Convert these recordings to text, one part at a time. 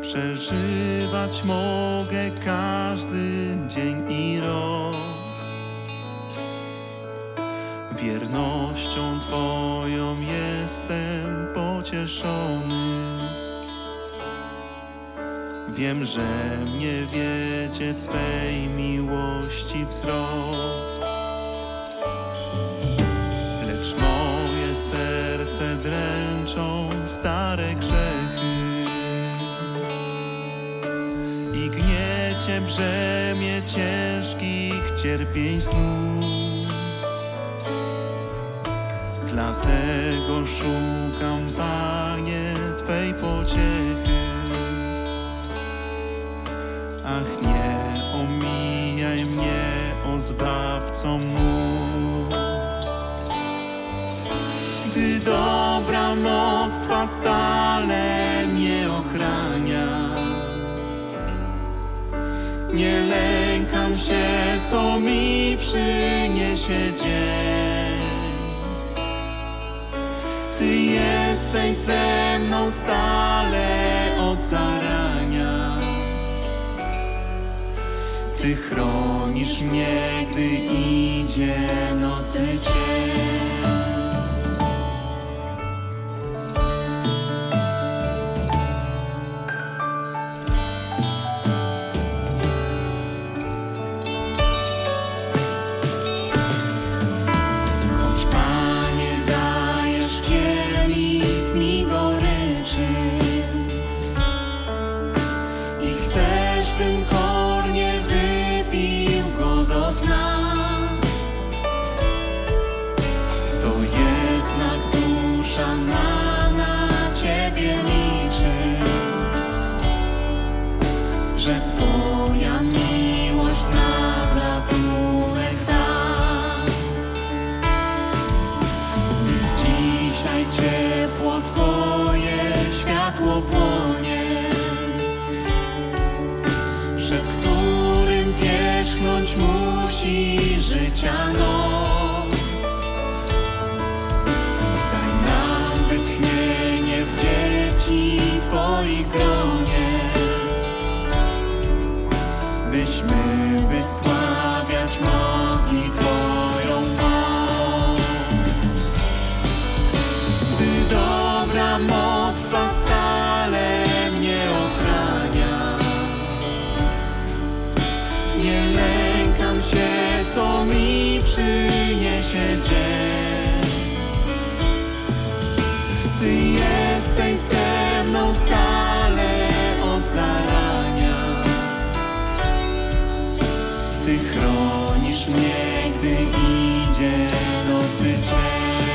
Przeżywać mogę każdy dzień i rok. Wiernością Twoją jestem pocieszony. Wiem, że mnie wiecie Twej miłości wzrok. Lecz moje serce dręczą stare grzechy i gniecie brzemię ciężkich cierpień snów. Dlatego szukam, Panie, Twej pociechy. Ach, nie omijaj mnie, o Zbawco mój. Gdy dobra Twa stale mnie ochrania, nie lękam się, co mi przyniesie dzień. Ty jesteś ze mną stale od zarania. Ty chronisz mnie, gdy idzie nocy cień. Przed którym pierzchnąć musi życia noc. Przyniesie dzień. Ty jesteś ze mną stale od zarania. Ty chronisz mnie, gdy idzie nocy cień.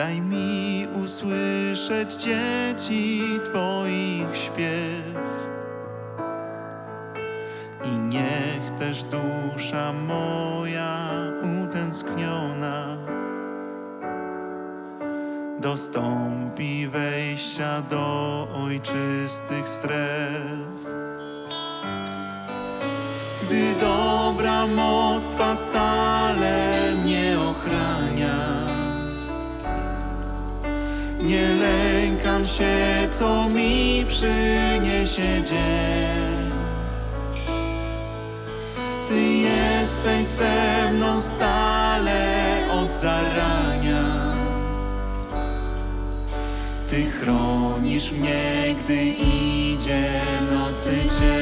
Daj mi usłyszeć dzieci Twoich śpiew. I niech też dusza moja utęskniona dostąpi wejścia do ojczystych stref. Gdy dobra moc Twa stale mnie ochrania, nie lękam się, co mi przyniesie dzień. Ty jesteś ze mną stale od zarania. Ty chronisz mnie, gdy idzie nocy cień.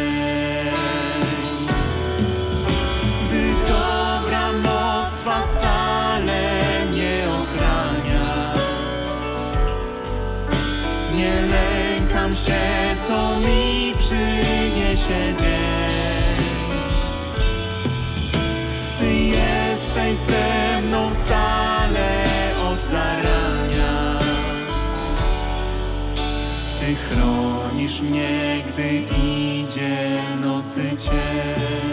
Chronisz mnie, gdy idzie nocy cień.